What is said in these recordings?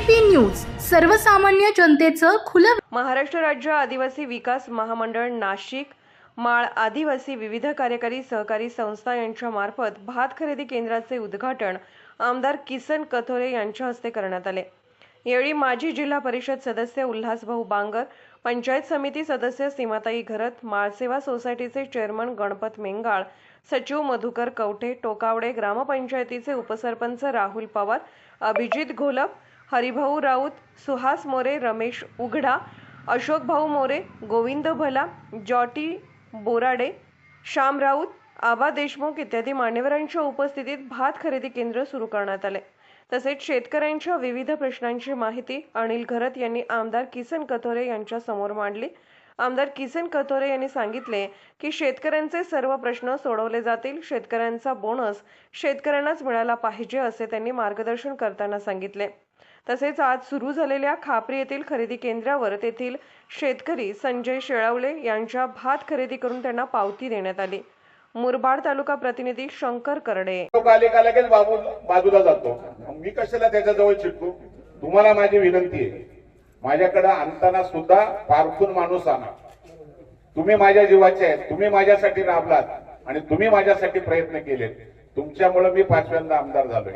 ABP news सर्वसामान्य जनतेचं खुलं महाराष्ट्र राज्य आदिवासी विकास महामंडळ नाशिक माळ आदिवासी विविध कार्यकारी सहकारी संस्था यांच्या मार्फत भात खरेदी केंद्राचे उद्घाटन आमदार किसन कथोरे यांच्या हस्ते करण्यात आले. यावेळी माजी जिल्हा परिषद सदस्य उल्हासभाऊ बांगर पंचायत समिती सदस्य सीमाताई घरत माळसेवा सोसायटीचे चेअरमन गणपत मेंगाळ सचिव मधुकर कवठे टोकावडे ग्रामपंचायतीचे उपसरपंच राहुल पवार अभिजित घोलप हरिभाऊ राऊत सुहास मोरे रमेश उघडा अशोक भाऊ मोरे गोविंद भला जॉटी बोराडे श्याम राऊत आबा देशमुख इत्यादी मान्यवरांच्या उपस्थितीत भात खरेदी केंद्र सुरू करण्यात आले. तसेच शेतकऱ्यांच्या विविध प्रश्नांची माहिती अनिल घरत यांनी आमदार किसन कथोरे यांच्या समोर मांडली. आमदार किसन कथोरे यांनी सांगितले की शेतकऱ्यांचे सर्व प्रश्न सोडवले जातील शेतकऱ्यांचा बोनस शेतकऱ्यांनाच मिळाला पाहिजे असे त्यांनी मार्गदर्शन करताना सांगितले. तसेच आज सुरू झालेल्या खापरी येथील खरेदी केंद्रावर तेथील शेतकरी संजय शेळावले यांच्या भात खरेदी करून त्यांना पावती देण्यात आली. मुरबाड तालुका प्रतिनिधी शंकर करडे. लगेच बाबू बाजूला जातो. मी कशाला त्याच्याजवळ चिटकू तुम्हाला माझी विनंती आहे. माझ्याकडे आणताना सुद्धा पारखून माणूस आणा. तुम्ही माझ्या जीवाचे आहेत. तुम्ही माझ्यासाठी राबलात आणि तुम्ही माझ्यासाठी प्रयत्न केलेत. तुमच्यामुळे मी पाचव्यांदा आमदार झालोय.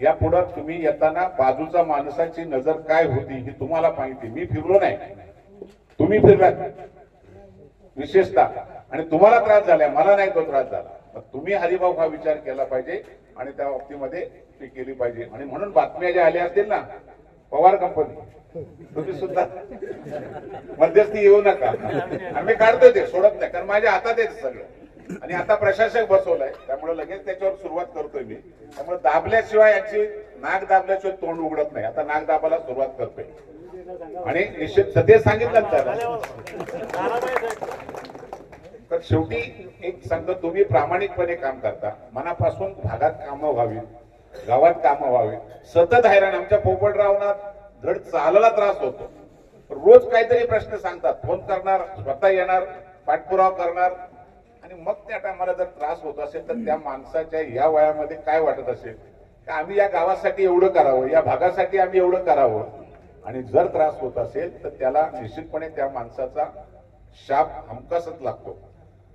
या पुढे तुम्ही येताना बाजूचा माणसाची नजर काय होती ही तुम्हाला माहिती. मी फिरलो नाही. तुम्ही फिरलात. विशेषतः. आणि तुम्हाला त्रास झालाय. मला नाही तो त्रास झाला. तुम्ही हरिभाऊ हा विचार केला पाहिजे आणि त्या बाबतीमध्ये ती केली पाहिजे. आणि म्हणून बातम्या ज्या आल्या असतील ना पवार कंपनी तुम्ही सुद्धा. मध्यस्थी येऊ नका. आम्ही काढतो काढतोय ते सोडत नाही. कारण माझ्या हातात आहे सगळं. आणि आता प्रशासक बसवलाय. त्यामुळे लगेच त्याच्यावर सुरुवात करतोय मी. त्यामुळे दाबल्याशिवाय याची नाक दाबल्याशिवाय तोंड उघडत नाही. आता नाक दाबायला सुरुवात करतोय. आणि निश्चित ते सांगितलं त्याला. तर शेवटी एक सांगतो तुम्ही प्रामाणिकपणे काम करता. मनापासून भागात कामं व्हावी गावात कामं व्हावी सतत हैराण. आमच्या पोपटरावना धड चालायला त्रास होतो. रोज काहीतरी प्रश्न सांगतात. फोन करणार स्वतः येणार पाठपुरावा करणार. आणि मग त्या टायमाला जर त्रास होत असेल तर त्या माणसाच्या या वयामध्ये काय वाटत असेल? की आम्ही या गावासाठी एवढं करावं या भागासाठी आम्ही एवढं करावं. आणि जर त्रास होत असेल तर त्याला निश्चितपणे त्या माणसाचा शाप हमकासच लागतो.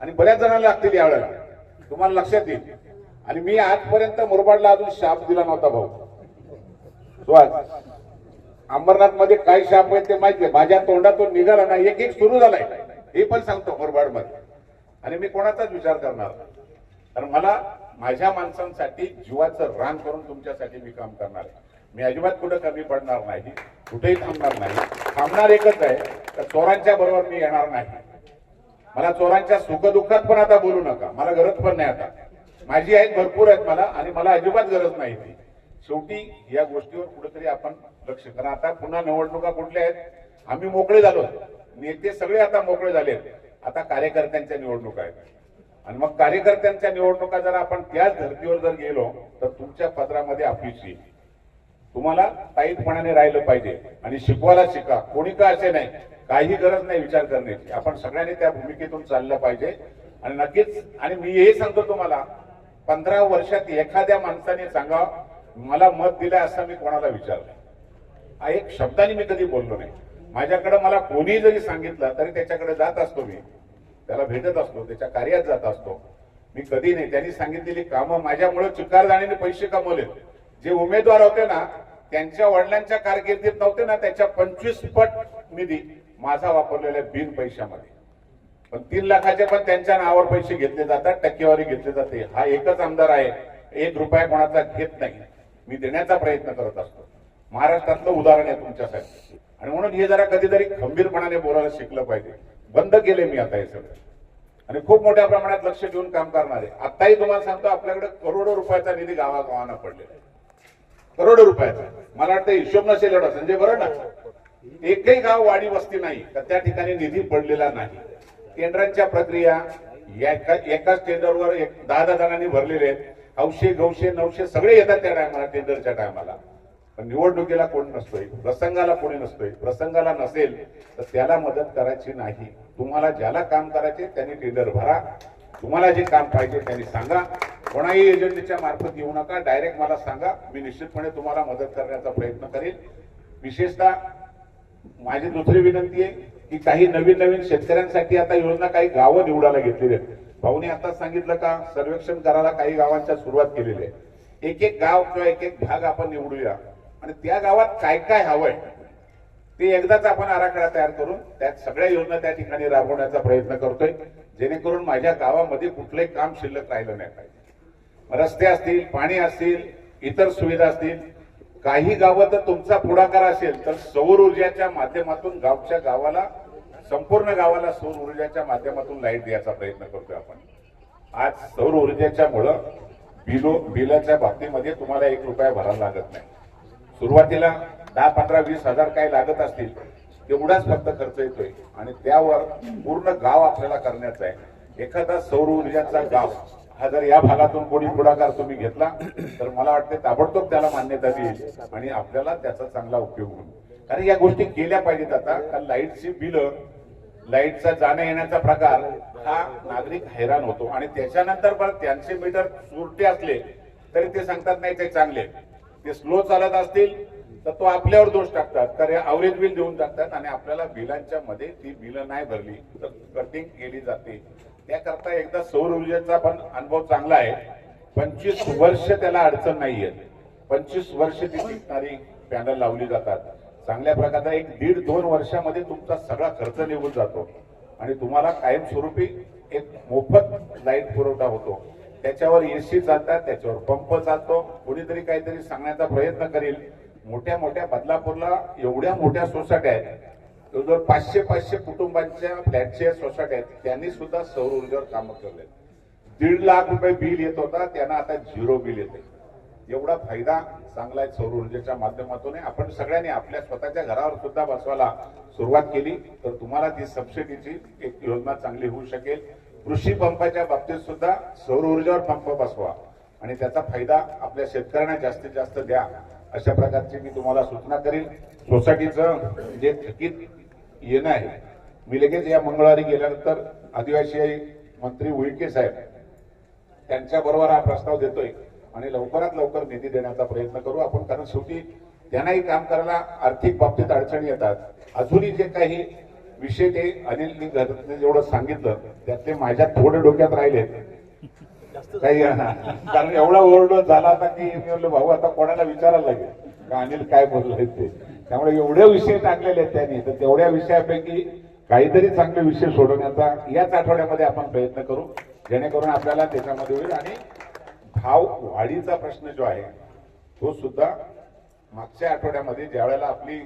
आणि बऱ्याच जणांना लागतील यावेळेला. तुम्हाला लक्षात येईल. आणि मी आजपर्यंत मुरबाडला अजून शाप दिला नव्हता भाऊ. अंबरनाथमध्ये काय शाप आहेत ते माहितीये माझ्या तोंडातून निघाला ना एक एक सुरू झालाय. हे पण सांगतो मुरबाडमध्ये आणि मी कोणाचाच विचार करणार तर कारण मला माझ्या माणसांसाठी जीवाचं रान करून तुमच्यासाठी मी काम करणार आहे. मी अजिबात कुठं कमी पडणार नाही कुठेही थांबणार नाही. थांबणार एकच आहे तर चोरांच्या बरोबर मी येणार नाही. मला चोरांच्या सुखदुःखात पण आता बोलू नका. मला गरज पण नाही आता. माझी आहेत भरपूर आहेत मला आणि मला अजिबात गरज नाही ती. शेवटी या गोष्टीवर कुठेतरी आपण लक्ष कारण आता पुन्हा निवडणुका कुठल्या आहेत? आम्ही मोकळे झालो. नेते सगळे आता मोकळे झाले आता कार्यकर्त्यांच्या निवडणुका आहेत. आणि मग कार्यकर्त्यांच्या निवडणुका जर आपण त्याच धर्तीवर जर गेलो तर तुमच्या पत्रामध्ये अपेक्षी तुम्हाला ताईतपणाने राहिलं पाहिजे आणि शिकवायला शिका. कोणी का असे नाही? काही गरज नाही विचार करण्याची. आपण सगळ्यांनी त्या भूमिकेतून चाललं पाहिजे. आणि नक्कीच आणि मी हे सांगतो तुम्हाला पंधरा वर्षात एखाद्या माणसाने सांगा मला मत दिलंय असं मी कोणाला विचारलं हा एक शब्दाने मी कधी बोललो नाही. माझ्याकडे मला कोणी जरी सांगितलं तरी त्याच्याकडे जात असतो मी. त्याला भेटत असतो त्याच्या कार्यात जात असतो. मी कधी नाही. त्यांनी सांगितलेली कामं माझ्यामुळे चिकारदाणीने पैसे कमवले जे उमेदवार होते ना त्यांच्या वडिलांच्या कारकिर्दीत नव्हते ना त्याच्या पंचवीस पट निधी माझा वापरलेल्या बिन पैशामध्ये. पण तीन लाखाचे पण त्यांच्या नावावर पैसे घेतले जातात टक्केवारी घेतली जाते. हा एकच आमदार आहे. एक रुपया कोणाचा घेत नाही. मी देण्याचा प्रयत्न करत असतो. महाराष्ट्रातलं उदाहरण आहे तुमच्यासाठी. आणि म्हणून हे जरा कधीतरी खंबीरपणाने बोलायला शिकलं पाहिजे. बंद केले मी आता हे सगळं. आणि खूप मोठ्या प्रमाणात लक्ष देऊन काम करणार. आहे आताही तुम्हाला सांगतो आपल्याकडे करोडो रुपयाचा निधी गावागावांना पडलेला आहे. करोडो रुपयाचा. मला वाटतं हिशोब नसेल एवढा संजय बरं ना? एकही गाव वाडी वस्ती नाही तर त्या ठिकाणी निधी पडलेला नाही. टेंडरांच्या प्रक्रिया एका- एकाच टेंडरवर एक दहा दहा जणांनी भरलेले आहेत. हौशे गौशे नऊशे सगळे येतात त्या टायमाला टेंडरच्या टायमाला निवडणुकीला कोण नसतोय प्रसंगाला कोणी नसतोय प्रसंगाला नसेल तर त्याला मदत करायची नाही. तुम्हाला ज्याला काम करायचे त्यांनी टेंडर भरा. तुम्हाला जे काम पाहिजे त्यांनी सांगा. कोणाही एजंटच्या मार्फत येऊ नका. डायरेक्ट मला सांगा. मी निश्चितपणे तुम्हाला मदत करण्याचा प्रयत्न करेल. विशेषतः माझी दुसरी विनंती आहे की काही नवीन नवीन शेतकऱ्यांसाठी आता योजना काही गावं निवडायला घेतलेली आहेत. भाऊनी आता सांगितलं का सर्वेक्षण करायला काही गावांच्या सुरुवात केलेली आहे. एक एक गाव किंवा एक एक भाग आपण निवडूया. आणि त्या गावात काय काय हवंय ते एकदाच आपण आराखडा तयार करून त्यात सगळ्या योजना त्या ठिकाणी राबवण्याचा प्रयत्न करतोय जेणेकरून माझ्या गावामध्ये कुठलंही काम शिल्लक राहिलं नाही पाहिजे. रस्ते असतील पाणी असतील इतर सुविधा असतील काही गावं तर तुमचा पुढाकार असेल तर सौर ऊर्जाच्या माध्यमातून गावच्या गावाला संपूर्ण गावाला सौर ऊर्जाच्या माध्यमातून लाइट द्यायचा प्रयत्न करतोय आपण. आज सौर ऊर्जेच्या मुळे बिलो बिलाच्या बाबतीमध्ये तुम्हाला एक रुपया भरायला लागत नाही. सुरुवातीला दहा पंधरा वीस हजार काय लागत असतील तेवढाच फक्त खर्च येतोय. आणि त्यावर पूर्ण गाव आपल्याला करण्याचा आहे. एखादा सौर ऊर्जाचा गाव हा जर या भागातून कोणी पुढाकार तुम्ही घेतला तर मला वाटते ताबडतोब त्याला मान्यता देईल आणि आपल्याला त्याचा चांगला उपयोग होईल. कारण या गोष्टी केल्या पाहिजेत आता. कारण लाईटची बिलं लाईटचा जाण्या येण्याचा प्रकार हा नागरिक हैराण होतो. आणि त्याच्यानंतर पण त्यांचे मीटर सुरटे असले तरी ते सांगतात नाही ते चांगले ते स्लो चालत असतील तर तो आपल्यावर दोष टाकतात. कारण अवरेज बिल देऊन टाकतात आणि आपल्याला बिलांच्या मध्ये ती बिलं नाही भरली तर कटिंग केली जाते. त्याकरता एकदा सौर ऊर्जेचा पण अनुभव चांगला आहे. पंचवीस वर्ष त्याला अडचण नाहीये. पंचवीस वर्ष ती टिकणारी पॅनल लावली जातात. चांगल्या प्रकारे एक दीड दोन वर्षामध्ये तुमचा सगळा खर्च निघून जातो. आणि तुम्हाला कायमस्वरूपी एक मोफत लाइट पुरवठा होतो. त्याच्यावर एसी चालतात त्याच्यावर पंप चालतो कुणीतरी काहीतरी सांगण्याचा प्रयत्न करेल. मोठ्या मोठ्या बदलापूरला एवढ्या मोठ्या सोसायट्या आहेत. जवळजवळ पाचशे पाचशे कुटुंबांच्या फ्लॅटच्या सोसायट्या आहेत त्यांनी सुद्धा सौर ऊर्जेवर कामं केले दीड लाख रुपये बिल येत होता त्यांना आता झिरो बिल येते एवढा फायदा चांगला आहे सौर ऊर्जेच्या माध्यमातून. आहे. आपण सगळ्यांनी आपल्या स्वतःच्या घरावर सुद्धा बसवायला सुरुवात केली तर तुम्हाला ती सबसिडीची एक योजना चांगली होऊ शकेल. कृषी पंपाच्या बाबतीत सुद्धा सौर ऊर्जेवर पंप बसवा. आणि त्याचा फायदा आपल्या शेतकऱ्यांना जास्तीत जास्त द्या. अशा प्रकारची मी तुम्हाला सूचना करेन. सोसायटीचं जे थकीत येणं आहे मी लगेच या मंगळवारी गेल्यानंतर आदिवासी मंत्री उईके साहेब त्यांच्याबरोबर हा प्रस्ताव देतोय. आणि लवकरात लवकर निधी देण्याचा प्रयत्न करू आपण. कारण शेवटी त्यांनाही काम करायला आर्थिक बाबतीत अडचणी येतात. अजूनही जे काही विषय ते अनिलनी घरातले जेवढं सांगितलं त्यातले माझ्या थोडे डोक्यात राहिले. काही कारण एवढा ओव्हरडोस झाला होता की मी म्हणलो भाऊ आता कोणाला विचारायला लागेल? का अनिल काय बोललोय ते? त्यामुळे एवढे विषय टाकलेले आहेत त्यांनी. तर तेवढ्या विषयापैकी काहीतरी चांगले विषय सोडवण्याचा याच आठवड्यामध्ये आपण प्रयत्न करू. जेणेकरून आपल्याला त्याच्यामध्ये होईल. आणि भाव वाढीचा प्रश्न जो आहे तो सुद्धा मागच्या आठवड्यामध्ये ज्या वेळेला आपली